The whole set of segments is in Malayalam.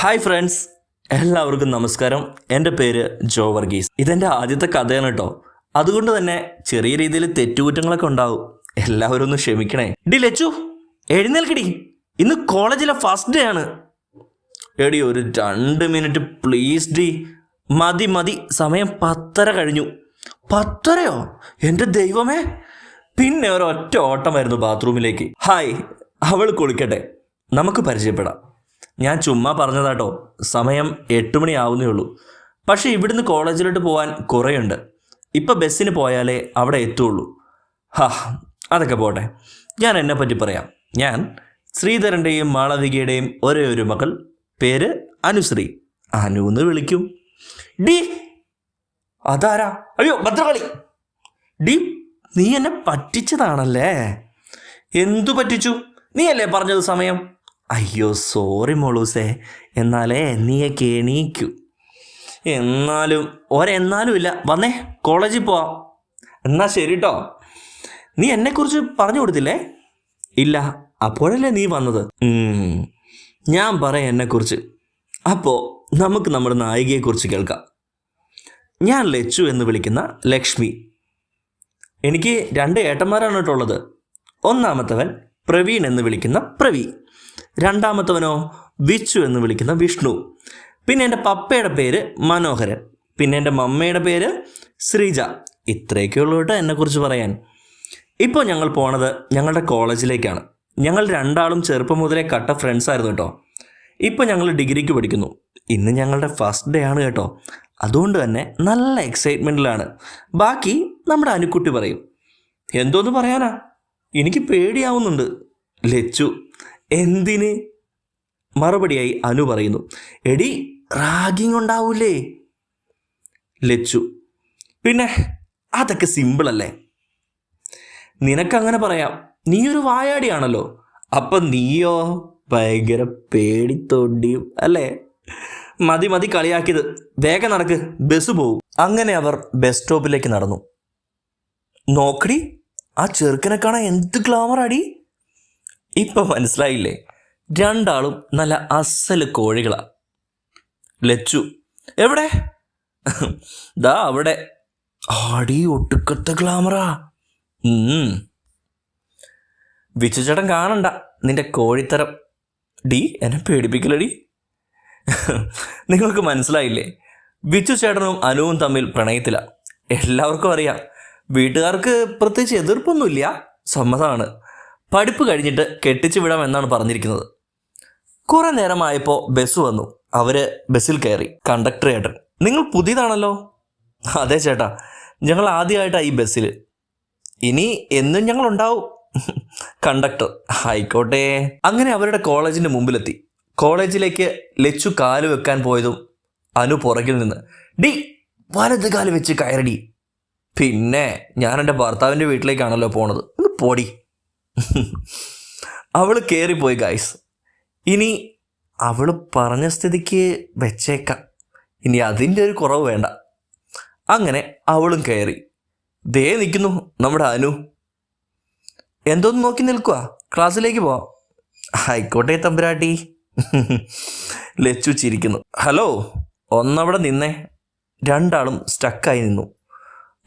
ഹായ് ഫ്രണ്ട്സ് എല്ലാവർക്കും നമസ്കാരം. എന്റെ പേര് ജോ വർഗീസ്. ഇതെന്റെ ആദ്യത്തെ കഥയാണ് കേട്ടോ അതുകൊണ്ട് തന്നെ ചെറിയ രീതിയിൽ തെറ്റുകുറ്റങ്ങളൊക്കെ ഉണ്ടാവും. എല്ലാവരും ഒന്ന് ക്ഷമിക്കണേ. ഡി ലച്ചു എഴുന്നേൽക്കടി. ഇന്ന് കോളേജിലെ ഫസ്റ്റ് ഡേ ആണ്. എടി ഒരു രണ്ട് മിനിറ്റ് പ്ലീസ് ഡി. മതി മതി. സമയം പത്തര കഴിഞ്ഞു. പത്തരയോ? എന്റെ ദൈവമേ. പിന്നെ ഒരൊറ്റ ഓട്ടമായിരുന്നു ബാത്റൂമിലേക്ക് ഹായ് അവൾ കുളിക്കട്ടെ. നമുക്ക് പരിചയപ്പെടാം. ഞാൻ ചുമ്മാ പറഞ്ഞതാട്ടോ. സമയം എട്ട് മണിയാവുന്നേ ഉള്ളൂ. പക്ഷേ ഇവിടുന്ന് കോളേജിലോട്ട് പോകാൻ കുറേയുണ്ട്. ഇപ്പം ബസ്സിന് പോയാലേ അവിടെ എത്തുള്ളൂ. ഹാ അതൊക്കെ പോട്ടെ. ഞാൻ എന്നെ പറ്റി പറയാം. ഞാൻ ശ്രീധരന്റെയും മാളവികയുടെയും ഒരേ ഒരു മകൾ. പേര് അനുശ്രീ. അനു എന്ന് വിളിക്കും. ഡി അതാരാ? അയ്യോ ഭദ്രകളി. ഡി നീ എന്നെ പറ്റിച്ചതാണല്ലേ? എന്തു പറ്റിച്ചു? നീ അല്ലേ പറഞ്ഞത് സമയം? അയ്യോ സോറി മോളൂസേ. എന്നാലേ നീയെ എണീക്കൂ. എന്നാലും ഒരെന്നാലും ഇല്ല. വന്നേ കോളേജിൽ പോവാം. എന്നാ ശരി കേട്ടോ നീ എന്നെക്കുറിച്ച് പറഞ്ഞു കൊടുത്തില്ലേ? ഇല്ല അപ്പോഴല്ലേ നീ വന്നത്? ഞാൻ പറയാം എന്നെക്കുറിച്ച്. അപ്പോൾ നമുക്ക് നമ്മുടെ നായികയെക്കുറിച്ച് കേൾക്കാം. ഞാൻ ലച്ചു എന്ന് വിളിക്കുന്ന ലക്ഷ്മി. എനിക്ക് രണ്ട് ഏട്ടന്മാരാണ് കേട്ടോ ഉള്ളത്. ഒന്നാമത്തവൻ പ്രവീൺ എന്ന് വിളിക്കുന്ന പ്രവി രണ്ടാമത്തവനോ വിച്ചു എന്ന് വിളിക്കുന്ന വിഷ്ണു. പിന്നെ എന്റെ പപ്പയുടെ പേര് മനോഹരൻ. പിന്നെ എന്റെ മമ്മയുടെ പേര് ശ്രീജ. ഇത്രയൊക്കെ ഉള്ളൂ കേട്ടോ എന്നെക്കുറിച്ച് പറയാൻ. ഇപ്പോൾ ഞങ്ങൾ പോണത് ഞങ്ങളുടെ കോളേജിലേക്കാണ്. ഞങ്ങൾ രണ്ടാളും ചെറുപ്പം മുതലേ കട്ട ഫ്രണ്ട്സ് ആയിരുന്നു കേട്ടോ. ഇപ്പോൾ ഞങ്ങൾ ഡിഗ്രിക്ക് പഠിക്കുന്നു. ഇന്ന് ഞങ്ങളുടെ ഫസ്റ്റ് ഡേ ആണ് കേട്ടോ. അതുകൊണ്ട് തന്നെ നല്ല എക്സൈറ്റ്മെന്റിലാണ് ബാക്കി നമ്മുടെ അനുക്കുട്ടി പറയും. എന്തോന്ന് പറയാനാ? എനിക്ക് പേടിയാവുന്നുണ്ട്. ലച്ചു എന്തിന്? മറുപടിയായി അനു പറയുന്നു. എടി റാഗിങ് ഉണ്ടാവൂലേ? ലച്ചു. പിന്നെ അതൊക്കെ സിമ്പിൾ അല്ലേ? നിനക്കങ്ങനെ പറയാം. നീയൊരു വായാടിയാണല്ലോ. അപ്പൊ നീയോ? ഭയങ്കര പേടിത്തോണ്ടിയും അല്ലേ? മതി മതി കളിയാക്കിയത്. വേഗം നടക്ക്. ബസ് പോവും. അങ്ങനെ അവർ ബസ് സ്റ്റോപ്പിലേക്ക് നടന്നു. നോക്കടി ആ ചെറുക്കനെ കാണാൻ എന്ത് ഗ്ലാമർ അടി ഇപ്പൊ മനസ്സിലായില്ലേ? രണ്ടാളും നല്ല അസൽ കോഴികളാ. ലച്ചു എവിടെ? ദാ അവിടെ. ആടി ഒട്ടുക്കത്തെ ഗ്ലാമറാ. വിച്ചുചേട്ടൻ കാണണ്ട നിന്റെ കോഴിത്തരം. ഡി എന്നെ പേടിപ്പിക്കലടി. നിങ്ങൾക്ക് മനസ്സിലായില്ലേ? വിച്ചു ചേട്ടനും അനുവും തമ്മിൽ പ്രണയത്തില. എല്ലാവർക്കും അറിയാം. വീട്ടുകാർക്ക് പ്രത്യേകിച്ച് എതിർപ്പൊന്നുമില്ല. സമ്മതമാണ് പഠിപ്പ് കഴിഞ്ഞിട്ട് കെട്ടിച്ചു വിടാം എന്നാണ് പറഞ്ഞിരിക്കുന്നത്. കുറെ നേരമായപ്പോൾ ബസ് വന്നു. അവർ ബസ്സിൽ കയറി. കണ്ടക്ടർ ചേട്ടൻ നിങ്ങൾ പുതിയതാണല്ലോ? അതെ ചേട്ടാ. ഞങ്ങൾ ആദ്യമായിട്ടാണ് ഈ ബസ്സിൽ. ഇനി എന്നും ഞങ്ങൾ ഉണ്ടാവും. കണ്ടക്ടർ ആയിക്കോട്ടെ. അങ്ങനെ അവരുടെ കോളേജിന്റെ മുമ്പിലെത്തി. കോളേജിലേക്ക് ലച്ചു കാൽ വെക്കാൻ പോയതും അനു പുറകിൽ നിന്ന് ഡി വലത് കാൽ വെച്ച് കയറടി. പിന്നെ ഞാൻ എന്റെ ഭർത്താവിന്റെ വീട്ടിലേക്കാണല്ലോ പോണത്. ഒന്ന് പോടി. അവൾ കയറിപ്പോയി ഗായ്സ് ഇനി അവൾ പറഞ്ഞ സ്ഥിതിക്ക് വെച്ചേക്കാം. ഇനി അതിന്റെ ഒരു കുറവ് വേണ്ട. അങ്ങനെ അവളും കയറി ദേ നിൽക്കുന്നു നമ്മുടെ അനു. എന്തോന്ന് നോക്കി നിൽക്കുക ക്ലാസ്സിലേക്ക് പോവാം. ആയിക്കോട്ടെ തമ്പുരാട്ടി. ലച്ചു ചിരിക്കുന്നു. ഹലോ ഒന്നവിടെ നിന്നേ. രണ്ടാളും സ്റ്റക്കായി നിന്നു.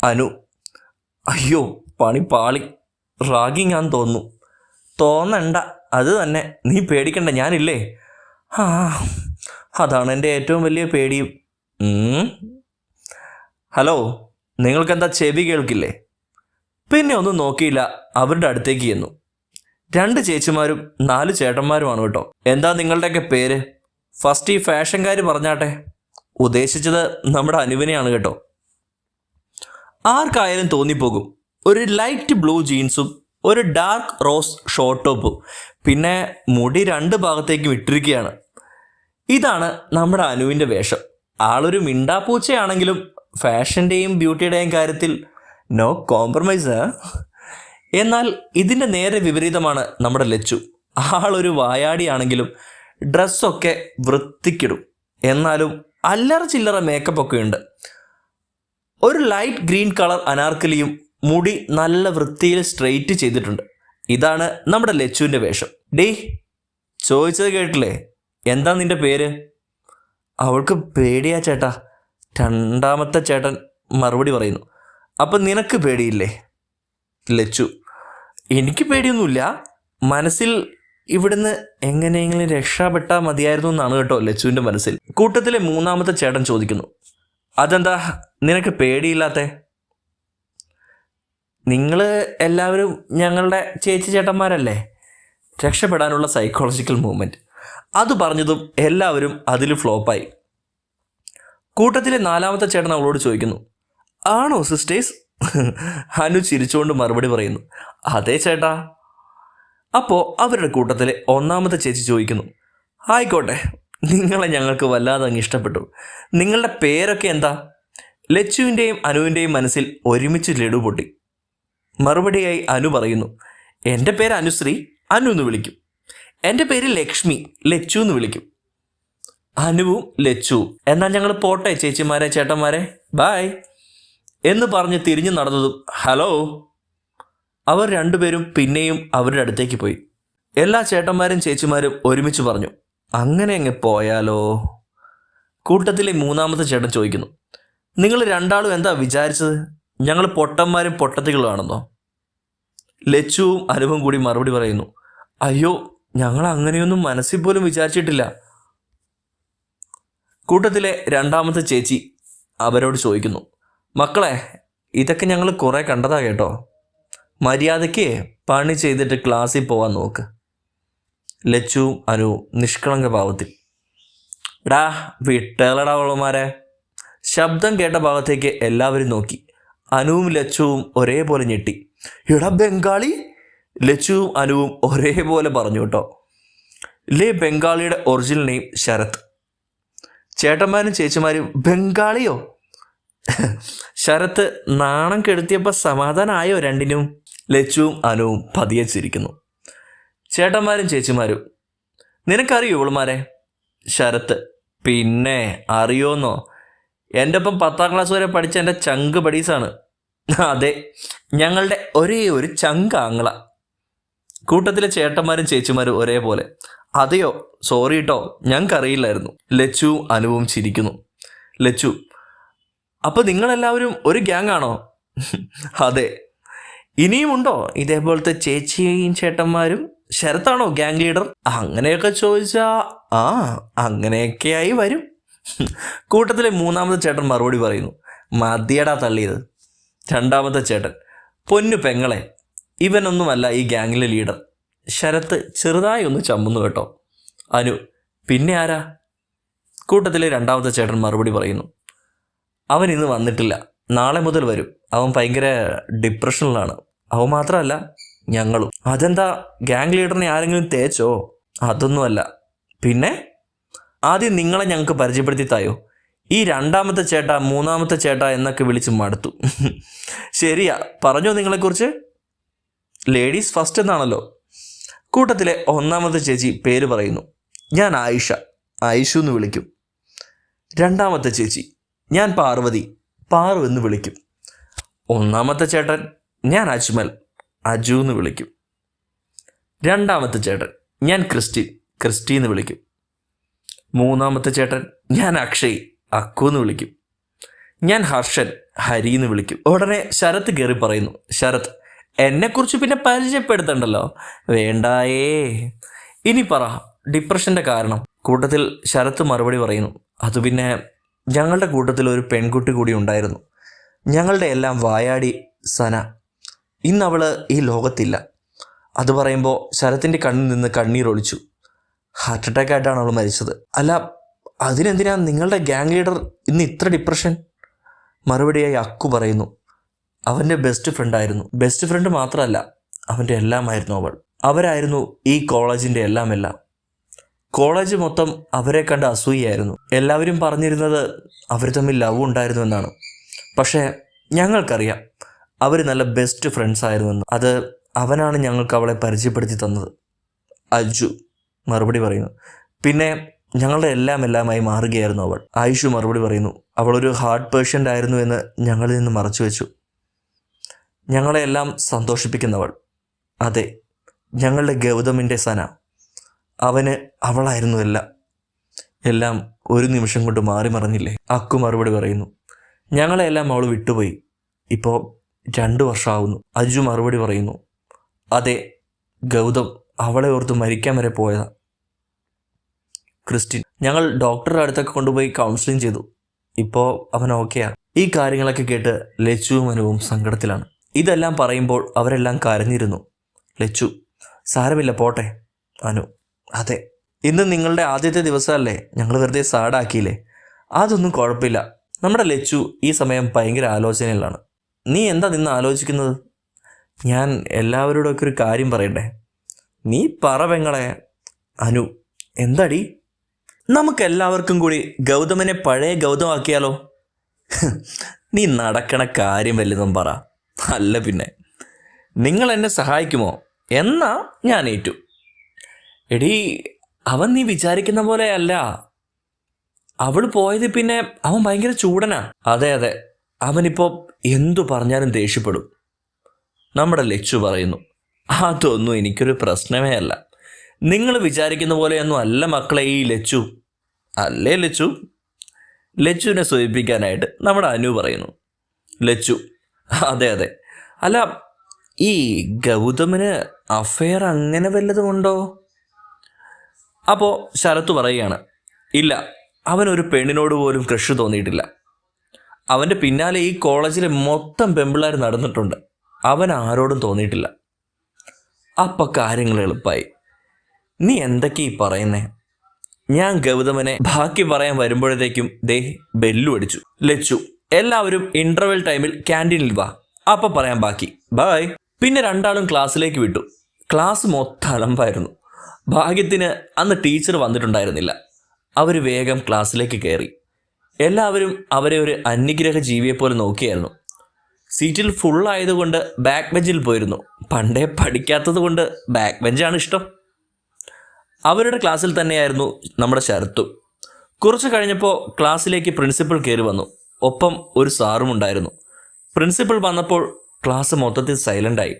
അനു അയ്യോ പണി പാളി. റാഗിങ് ആന്ന് തോന്നുന്നു. തോന്നണ്ട. അത് തന്നെ. നീ പേടിക്കണ്ട. ഞാനില്ലേ? ആ അതാണ് എന്റെ ഏറ്റവും വലിയ പേടി. ഹലോ നിങ്ങൾക്കെന്താ ചെവി കേൾക്കില്ലേ? പിന്നെ ഒന്നും നോക്കിയില്ല. അവരുടെ അടുത്തേക്ക് ചെന്നു. രണ്ട് ചേച്ചിമാരും നാല് ചേട്ടന്മാരുമാണ് കേട്ടോ. എന്താ നിങ്ങളുടെയൊക്കെ പേര്? ഫസ്റ്റ് ഈ ഫാഷൻകാർ പറഞ്ഞാട്ടെ. ഉദ്ദേശിച്ചത് നമ്മുടെ അനുവിനെയാണ് കേട്ടോ. ആർക്കായാലും തോന്നിപ്പോകും. ഒരു ലൈറ്റ് ബ്ലൂ ജീൻസും ഒരു ഡാർക്ക് റോസ് ഷോർട്ട് ടോപ്പും പിന്നെ മുടി രണ്ട് ഭാഗത്തേക്കും ഇട്ടിരിക്കുകയാണ് ഇതാണ് നമ്മുടെ അനുവിന്റെ വേഷം. ആളൊരു മിണ്ടാപ്പൂച്ചയാണെങ്കിലും ഫാഷന്റെയും ബ്യൂട്ടിയുടെയും കാര്യത്തിൽ നോ കോംപ്രമൈസ് എന്നാൽ ഇതിന്റെ നേരെ വിപരീതമാണ് നമ്മുടെ ലച്ചു. ആളൊരു വായാടിയാണെങ്കിലും ഡ്രസ്സൊക്കെ വൃത്തിക്കിടും. എന്നാലും അല്ലറ ചില്ലറ മേക്കപ്പ് ഒക്കെ ഉണ്ട്. ഒരു ലൈറ്റ് ഗ്രീൻ കളർ അനാർക്കലിയും മുടി നല്ല വൃത്തിയിൽ സ്ട്രെയിറ്റ് ചെയ്തിട്ടുണ്ട്. ഇതാണ് നമ്മുടെ ലച്ചുവിന്റെ വേഷം. ഡേ ചോദിച്ചത് കേട്ടില്ലേ? എന്താ നിന്റെ പേര്? അവൾക്ക് പേടിയാ ചേട്ടാ. രണ്ടാമത്തെ ചേട്ടൻ മറുപടി പറയുന്നു. അപ്പം നിനക്ക് പേടിയില്ലേ? ലച്ചു എനിക്ക് പേടിയൊന്നുമില്ല. മനസ്സിൽ ഇവിടുന്ന് എങ്ങനെയെങ്കിലും രക്ഷപ്പെട്ടാൽ മതിയായിരുന്നു എന്നാണ് കേട്ടോ ലച്ചുവിന്റെ മനസ്സിൽ. കൂട്ടത്തിലെ മൂന്നാമത്തെ ചേട്ടൻ ചോദിക്കുന്നു. അതെന്താ നിനക്ക് പേടിയില്ലാത്തേ? നിങ്ങൾ എല്ലാവരും ഞങ്ങളുടെ ചേച്ചി ചേട്ടന്മാരല്ലേ? രക്ഷപ്പെടാനുള്ള സൈക്കോളജിക്കൽ മൂവ്മെന്റ് അത് പറഞ്ഞതും എല്ലാവരും അതിൽ ഫ്ലോപ്പായി. കൂട്ടത്തിലെ നാലാമത്തെ ചേട്ടൻ അവളോട് ചോദിക്കുന്നു ആണോ സിസ്റ്റേഴ്സ് അനു ചിരിച്ചുകൊണ്ട് മറുപടി പറയുന്നു അതെ ചേട്ടാ. അപ്പോൾ അവരുടെ കൂട്ടത്തിലെ ഒന്നാമത്തെ ചേച്ചി ചോദിക്കുന്നു ആയിക്കോട്ടെ നിങ്ങളെ ഞങ്ങൾക്ക് വല്ലാതെ അങ്ങ് ഇഷ്ടപ്പെട്ടു. നിങ്ങളുടെ പേരൊക്കെ എന്താ? ലച്ചുവിന്റെയും അനുവിന്റെയും മനസ്സിൽ ഒരുമിച്ച് ലഡു പൊട്ടി. മറുപടിയായി അനു പറയുന്നു. എന്റെ പേര് അനുശ്രീ. അനു എന്ന് വിളിക്കും. എന്റെ പേര് ലക്ഷ്മി. ലച്ചു എന്ന് വിളിക്കും. അനുവും ലച്ചുവും എന്നാൽ ഞങ്ങൾ പോട്ടെ ചേച്ചിമാരെ ചേട്ടന്മാരെ. ബായ് എന്ന് പറഞ്ഞ് തിരിഞ്ഞു നടന്നതും ഹലോ. അവർ രണ്ടുപേരും പിന്നെയും അവരുടെ അടുത്തേക്ക് പോയി. എല്ലാ ചേട്ടന്മാരും ചേച്ചിമാരും ഒരുമിച്ച് പറഞ്ഞു അങ്ങനെ അങ്ങ് പോയാലോ? കൂട്ടത്തിലെ മൂന്നാമത്തെ ചേട്ടൻ ചോദിക്കുന്നു നിങ്ങൾ രണ്ടാളും എന്താ വിചാരിച്ചത്? ഞങ്ങൾ പൊട്ടന്മാരും പൊട്ടത്തികളാണെന്നോ ലച്ചുവും അനുവും കൂടി മറുപടി പറയുന്നു അയ്യോ ഞങ്ങൾ അങ്ങനെയൊന്നും മനസ്സിൽ പോലും വിചാരിച്ചിട്ടില്ല. കൂട്ടത്തിലെ രണ്ടാമത്തെ ചേച്ചി അവരോട് ചോദിക്കുന്നു മക്കളെ ഇതൊക്കെ ഞങ്ങൾ കുറേ കണ്ടതാ കേട്ടോ. മര്യാദയ്ക്ക് പണി ചെയ്തിട്ട് ക്ലാസ്സിൽ പോവാൻ നോക്ക്. ലച്ചുവും അനുവും നിഷ്കളങ്ക ഭാവത്തിൽ ഡാ വിട്ടേളടാ ശബ്ദം കേട്ട ഭാഗത്തേക്ക് എല്ലാവരും നോക്കി. അനുവും ലച്ചുവും ഒരേപോലെ ഞെട്ടി. എടാ ബംഗാളി ലച്ചുവും അനുവും ഒരേപോലെ പറഞ്ഞു കേട്ടോ. ലേ ബംഗാളിയുടെ ഒറിജിനൽ നെയിം ശരത്. ചേട്ടന്മാരും ചേച്ചിമാരും ബംഗാളിയോ? ശരത്ത് നാണം കെടുത്തിയപ്പോൾ സമാധാനമായോ രണ്ടിനും? ലച്ചുവും അനുവും പതിയെ ചിരിക്കുന്നു. ചേട്ടന്മാരും ചേച്ചിമാരും നിനക്കറിയോ ഇവളുമാരെ? ശരത്ത് പിന്നെ അറിയോന്നോ? എന്റെ ഒപ്പം പത്താം ക്ലാസ് വരെ പഠിച്ച എന്റെ ചങ്ക് പഠീസാണ് അതെ. ഞങ്ങളുടെ ഒരേ ഒരു ചങ്കാങ്ങള കൂട്ടത്തിലെ ചേട്ടന്മാരും ചേച്ചിമാരും ഒരേപോലെ. അതെയോ? സോറി കേട്ടോ ഞങ്ങൾക്കറിയില്ലായിരുന്നു. ലച്ചു അനുവും ചിരിക്കുന്നു. ലച്ചു അപ്പോൾ നിങ്ങളെല്ലാവരും ഒരു ഗ്യാങ് ആണോ? അതെ. ഇനിയുമുണ്ടോ ഇതേപോലത്തെ ചേച്ചിയും ചേട്ടന്മാരും? ശരത്താണോ ഗ്യാങ് ലീഡർ അങ്ങനെയൊക്കെ ചോദിച്ചാ ആ അങ്ങനെയൊക്കെയായി വരും. കൂട്ടത്തിലെ മൂന്നാമത്തെ ചേട്ടൻ മറുപടി പറയുന്നു. മതിയടാ തള്ളിയത്. രണ്ടാമത്തെ ചേട്ടൻ. പൊന്നു പെങ്ങളെ ഇവനൊന്നുമല്ല ഈ ഗ്യാങ്ങിലെ ലീഡർ. ശരത്ത് ചെറുതായി ഒന്ന് ചമ്മുന്നു കേട്ടോ. അനു പിന്നെ ആരാ? കൂട്ടത്തിലെ രണ്ടാമത്തെ ചേട്ടൻ മറുപടി പറയുന്നു. അവൻ ഇന്ന് വന്നിട്ടില്ല. നാളെ മുതൽ വരും. അവൻ ഭയങ്കര ഡിപ്രഷനിലാണ്. അവൻ മാത്രമല്ല ഞങ്ങളും. അതെന്താ ഗ്യാങ് ലീഡറിനെ ആരെങ്കിലും തേച്ചോ? അതൊന്നുമല്ല. പിന്നെ? ആദ്യം നിങ്ങളെ ഞങ്ങൾക്ക് പരിചയപ്പെടുത്തി തായോ? ഈ രണ്ടാമത്തെ ചേട്ട മൂന്നാമത്തെ ചേട്ട എന്നൊക്കെ വിളിച്ച് മടുത്തു. ശരിയാ പറഞ്ഞോ നിങ്ങളെക്കുറിച്ച്? ലേഡീസ് ഫസ്റ്റ് എന്നാണല്ലോ. കൂട്ടത്തിലെ ഒന്നാമത്തെ ചേച്ചി പേര് പറയുന്നു. ഞാൻ ആയിഷ ആയിഷു എന്ന് വിളിക്കും. രണ്ടാമത്തെ ചേച്ചി ഞാൻ പാർവതി പാറു എന്ന് വിളിക്കും. ഒന്നാമത്തെ ചേട്ടൻ ഞാൻ അജ്മൽ അജു എന്ന് വിളിക്കും. രണ്ടാമത്തെ ചേട്ടൻ ഞാൻ ക്രിസ്റ്റി ക്രിസ്റ്റി എന്ന് വിളിക്കും. മൂന്നാമത്തെ ചേട്ടൻ ഞാൻ അക്ഷയ് അക്കു എന്ന് വിളിക്കും. ഞാൻ ഹർഷൻ ഹരി എന്ന് വിളിക്കും. ഉടനെ ശരത് കയറി പറയുന്നു ശരത് എന്നെക്കുറിച്ച് പിന്നെ പരിചയപ്പെടുത്തണ്ടല്ലോ? വേണ്ടായേ. ഇനി പറ ഡിപ്രഷന്റെ കാരണം. കൂട്ടത്തിൽ ശരത്ത് മറുപടി പറയുന്നു അത് പിന്നെ ഞങ്ങളുടെ കൂട്ടത്തിൽ ഒരു പെൺകുട്ടി കൂടി ഉണ്ടായിരുന്നു. ഞങ്ങളുടെ എല്ലാം വായാടി സന. ഇന്ന് അവൾ ഈ ലോകത്തില്ല. അത് പറയുമ്പോൾ ശരത്തിന്റെ കണ്ണിൽ നിന്ന് കണ്ണീർ ഒളിച്ചു ഹാർട്ട് അറ്റാക്ക് ആയിട്ടാണ് അവൾ മരിച്ചത്. അല്ല അതിനെന്തിനാ നിങ്ങളുടെ ഗ്യാങ് ലീഡർ ഇന്ന് ഇത്ര ഡിപ്രഷൻ മറുപടിയായി അക്കു പറയുന്നു. അവന്റെ ബെസ്റ്റ് ഫ്രണ്ടായിരുന്നു ബെസ്റ്റ് ഫ്രണ്ട് മാത്രമല്ല അവന്റെ എല്ലാമായിരുന്നു അവൾ. അവരായിരുന്നു ഈ കോളേജിന്റെ എല്ലാം എല്ലാം കോളേജ് മൊത്തം അവരെ കണ്ട് അസൂയായിരുന്നു എല്ലാവരും പറഞ്ഞിരുന്നത് അവർ തമ്മിൽ ലവ് ഉണ്ടായിരുന്നു എന്നാണ്. പക്ഷേ ഞങ്ങൾക്കറിയാം അവർ നല്ല ബെസ്റ്റ് ഫ്രണ്ട്സ് ആയിരുന്നെന്ന്. അത് അവനാണ് ഞങ്ങൾക്ക് അവളെ പരിചയപ്പെടുത്തി തന്നത്. അജു മറുപടി പറയുന്നു. പിന്നെ ഞങ്ങളുടെ എല്ലാം എല്ലാമായി മാറുകയായിരുന്നു അവൾ. ആയുഷു മറുപടി പറയുന്നു അവളൊരു ഹാർട്ട് പേഷ്യന്റ് ആയിരുന്നു എന്ന് ഞങ്ങളിൽ നിന്ന് മറച്ചു വെച്ചു. ഞങ്ങളെ എല്ലാം സന്തോഷിപ്പിക്കുന്നവൾ. അതെ ഞങ്ങളുടെ ഗൗതമിന്റെ സന അവന് അവളായിരുന്നു എല്ലാം. എല്ലാം ഒരു നിമിഷം കൊണ്ട് മാറി മറഞ്ഞില്ലേ? അക്കു മറുപടി പറയുന്നു ഞങ്ങളെല്ലാം അവൾ വിട്ടുപോയി. ഇപ്പോൾ രണ്ട് വർഷമാവുന്നു. അജു മറുപടി പറയുന്നു അതെ ഗൗതം അവളെ ഓർത്ത് മരിക്കാൻ വരെ പോയതാ. ക്രിസ്റ്റിൻ. ഞങ്ങൾ ഡോക്ടറുടെ അടുത്തൊക്കെ കൊണ്ടുപോയി കൗൺസിലിംഗ് ചെയ്തു. ഇപ്പോൾ അവൻ ഓക്കെയാ ഈ കാര്യങ്ങളൊക്കെ കേട്ട് ലച്ചുവും അനുവും സങ്കടത്തിലാണ്. ഇതെല്ലാം പറയുമ്പോൾ അവരെല്ലാം കരഞ്ഞിരുന്നു. ലച്ചു സാരമില്ല പോട്ടെ. അനു അതെ. ഇന്ന് നിങ്ങളുടെ ആദ്യത്തെ ദിവസമല്ലേ? ഞങ്ങൾ വെറുതെ സാഡാക്കിയില്ലേ അതൊന്നും കുഴപ്പമില്ല. നമ്മുടെ ലച്ചു ഈ സമയം ഭയങ്കര ആലോചനയിലാണ്. നീ എന്താ നിന്ന് ആലോചിക്കുന്നത്? ഞാൻ എല്ലാവരോടൊക്കെ ഒരു കാര്യം പറയണ്ടേ? നീ പറ പെങ്ങളെ. അനു എന്താടി? നമുക്കെല്ലാവർക്കും കൂടി ഗൗതമനെ പഴയ ഗൗതമാക്കിയാലോ? നീ നടക്കണ കാര്യം വല്ലതും പറ. അല്ല പിന്നെ. നിങ്ങൾ എന്നെ സഹായിക്കുമോ? എന്നാ ഞാൻ ഏറ്റു. എടീ അവൻ നീ വിചാരിക്കുന്ന പോലെ അല്ല. അവൾ പോയത് പിന്നെ അവൻ ഭയങ്കര ചൂടനാ. അതെ അതെ. അവനിപ്പോ എന്തു പറഞ്ഞാലും ദേഷ്യപ്പെടും. നമ്മുടെ ലച്ചു പറയുന്നു അതൊന്നും എനിക്കൊരു പ്രശ്നമേ അല്ല. നിങ്ങൾ വിചാരിക്കുന്ന പോലെയൊന്നും അല്ല മക്കളെ ഈ ലച്ചു. അല്ലേ ലച്ചു? ലച്ചുവിനെ സൂചിപ്പിക്കാനായിട്ട് നമ്മുടെ അനു പറയുന്നു. ലച്ചു അതെ അതെ. അല്ല ഈ ഗൗതമിന് അഫെയർ അങ്ങനെ വല്ലതും ഉണ്ടോ? അപ്പോൾ ശരത്ത് പറയുകയാണ് ഇല്ല അവനൊരു പെണ്ണിനോട് പോലും ക്രഷ് തോന്നിയിട്ടില്ല. അവന്റെ പിന്നാലെ ഈ കോളേജിലെ മൊത്തം പെമ്പിള്ളേർ നടന്നിട്ടുണ്ട്. അവൻ ആരോടും തോന്നിയിട്ടില്ല. അപ്പം കാര്യങ്ങൾ എളുപ്പമായി നീ എന്തൊക്കെയാ ഈ പറയുന്നേ? ഞാൻ ഗൗതമനെ ബാക്കി പറയാൻ വരുമ്പോഴത്തേക്കും ദേ ബെല്ലു അടിച്ചു. ലച്ചു എല്ലാവരും ഇന്റർവെൽ ടൈമിൽ ക്യാന്റീനിൽ വാ. അപ്പം പറയാൻ ബാക്കി. ബായ് പിന്നെ രണ്ടാളും ക്ലാസ്സിലേക്ക് വിട്ടു. ക്ലാസ് മൊത്തം അലമ്പായിരുന്നു. ഭാഗ്യത്തിന് അന്ന് ടീച്ചർ വന്നിട്ടുണ്ടായിരുന്നില്ല. അവർ വേഗം ക്ലാസ്സിലേക്ക് കയറി. എല്ലാവരും അവരെ ഒരു അന്യഗ്രഹ ജീവിയെ പോലെ നോക്കിയായിരുന്നു. സീറ്റിൽ ഫുൾ ആയതുകൊണ്ട് ബാക്ക് ബെഞ്ചിൽ പോയിരുന്നു. പണ്ടേ പഠിക്കാത്തത് കൊണ്ട് ബാക്ക് ബെഞ്ചാണ് ഇഷ്ടം. അവരുടെ ക്ലാസ്സിൽ തന്നെയായിരുന്നു നമ്മുടെ ശരത്തും. കുറച്ച് കഴിഞ്ഞപ്പോൾ ക്ലാസ്സിലേക്ക് പ്രിൻസിപ്പൽ കയറി വന്നു. ഒപ്പം ഒരു സാറും ഉണ്ടായിരുന്നു. പ്രിൻസിപ്പൽ വന്നപ്പോൾ ക്ലാസ് മൊത്തത്തിൽ സൈലന്റായി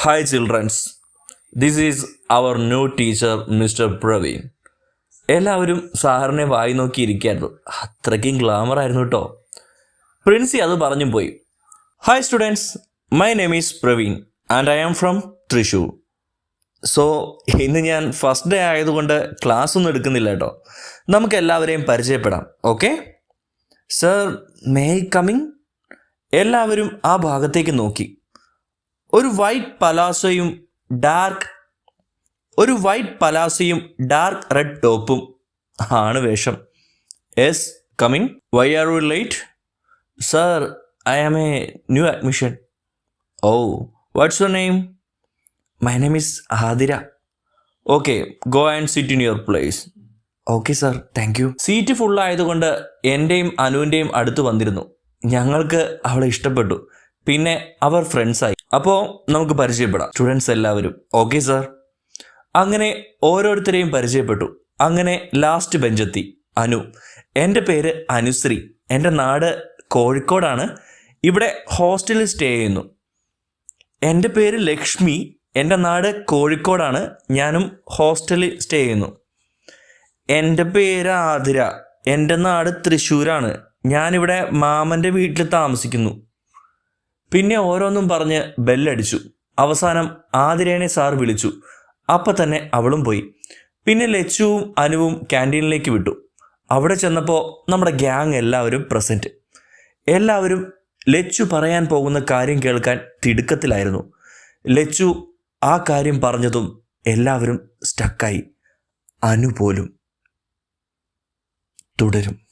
hi childrens this is our new teacher mister Praveen എല്ലാവരും സാറിനെ വായി നോക്കിയിരിക്കുകയായിരുന്നു അത്രയ്ക്കും ഗ്ലാമർ ആയിരുന്നു കേട്ടോ. പ്രിൻസി അത് പറഞ്ഞും പോയി. Hi students my name is Praveen and I am from Thrissur so ഇന്ന് ഞാൻ ഫസ്റ്റ് ഡേ ആയതുകൊണ്ട് ക്ലാസ് ഒന്നും എടുക്കുന്നില്ല കേട്ടോ നമുക്ക് എല്ലാവരെയും പരിചയപ്പെടാം. ഓക്കെ സർ മേ കമ്മിങ് എല്ലാവരും ആ ഭാഗത്തേക്ക് നോക്കി. ഒരു വൈറ്റ് പലാസോയും ഡാർക്ക് ഒരു വൈറ്റ് പലാസയും ഡാർക്ക് റെഡ് ടോപ്പും ആണ് വേഷം. Yes coming why are you late sir I am a new admission oh what's your name my name is Athira okay go and sit in your place okay sir thank you seat full ആയതുകൊണ്ട് എന്റെയും അനുവിന്റെയും അടുത്ത് വന്നിരുന്നു. ഞങ്ങൾക്ക് അവളെ ഇഷ്ടപ്പെട്ടു. പിന്നെ അവർ ഫ്രണ്ട്സായി അപ്പോൾ നമുക്ക് പരിചയപ്പെടാം. സ്റ്റുഡൻസ് എല്ലാവരും. ഓക്കെ സാർ അങ്ങനെ ഓരോരുത്തരെയും പരിചയപ്പെട്ടു. അങ്ങനെ ലാസ്റ്റ് ബെഞ്ചെത്തി അനു. എന്റെ പേര് അനുശ്രീ. എന്റെ നാട് കോഴിക്കോടാണ്. ഇവിടെ ഹോസ്റ്റലിൽ സ്റ്റേ ചെയ്യുന്നു. എന്റെ പേര് ലക്ഷ്മി. എന്റെ നാട് കോഴിക്കോടാണ്. ഞാനും ഹോസ്റ്റലിൽ സ്റ്റേ ചെയ്യുന്നു. എന്റെ പേര് ആതിര. എന്റെ നാട് തൃശ്ശൂരാണ്. ഞാനിവിടെ മാമന്റെ വീട്ടിൽ താമസിക്കുന്നു. പിന്നെ ഓരോന്നും പറഞ്ഞ് ബെല്ലടിച്ചു. അവസാനം ആതിരേനെ സാർ വിളിച്ചു. അപ്പം തന്നെ അവളും പോയി. പിന്നെ ലച്ചുവും അനുവും ക്യാന്റീനിലേക്ക് വിട്ടു. അവിടെ ചെന്നപ്പോൾ നമ്മുടെ ഗ്യാങ് എല്ലാവരും പ്രസന്റ്. എല്ലാവരും ലച്ചു പറയാൻ പോകുന്ന കാര്യം കേൾക്കാൻ തിടുക്കത്തിലായിരുന്നു. ലച്ചു ആ കാര്യം പറഞ്ഞതും എല്ലാവരും സ്റ്റക്കായി അനുപോലും തുടരും.